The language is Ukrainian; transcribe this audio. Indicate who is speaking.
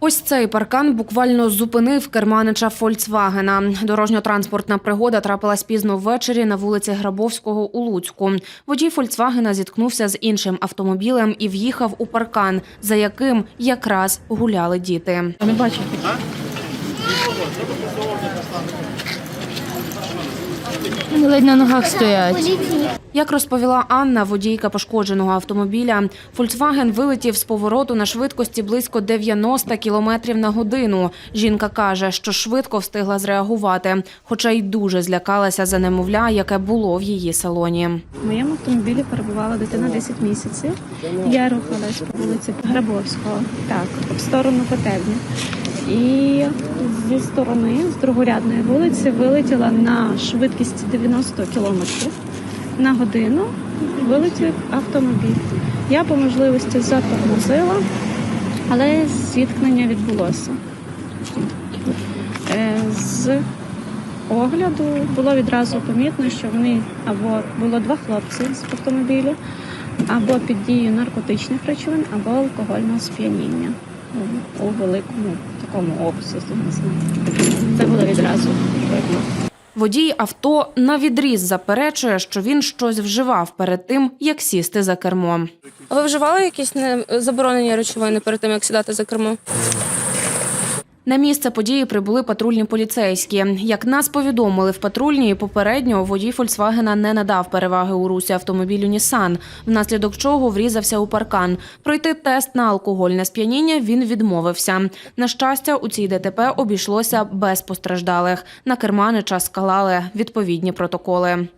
Speaker 1: Ось цей паркан буквально зупинив керманича Фольксвагена. Дорожньо-транспортна пригода трапилась пізно ввечері на вулиці Грабовського у Луцьку. Водій Фольксвагена зіткнувся з іншим автомобілем і в'їхав у паркан, за яким якраз гуляли діти.
Speaker 2: Не бачу. Ледь на ногах стоять.
Speaker 1: Як розповіла Анна, водійка пошкодженого автомобіля, Фольксваген вилетів з повороту на швидкості близько 90 км на годину. Жінка каже, що швидко встигла зреагувати, хоча й дуже злякалася за немовля, яке було в її салоні.
Speaker 3: В моєму автомобілі перебувала дитина 10 місяців. Я рухалась по вулиці Грабовського, так, в сторону котельні. І зі сторони, з другорядної вулиці, вилетіла на швидкість 90 км на годину. Вилетів автомобіль. Я по можливості затормозила, але зіткнення відбулося. Е, З огляду було відразу помітно, що вони або було два хлопці з автомобіля, або під дією наркотичних речовин, або алкогольного сп'яніння у, у великому такому обсязі. Не знаю. Це було відразу видно.
Speaker 1: Водій авто на відріз заперечує, що він щось вживав перед тим, як сісти за кермо.
Speaker 4: А ви вживали якісь не- заборонені речовини перед тим, як сідати за кермо?
Speaker 1: На місце події прибули патрульні поліцейські. Як нас повідомили в патрульній, попередньо водій Фольксвагена не надав переваги у русі автомобілю Нісан, внаслідок чого врізався у паркан. Пройти тест на алкогольне сп'яніння він відмовився. На щастя, у цій ДТП обійшлося без постраждалих. На керманича склали відповідні протоколи.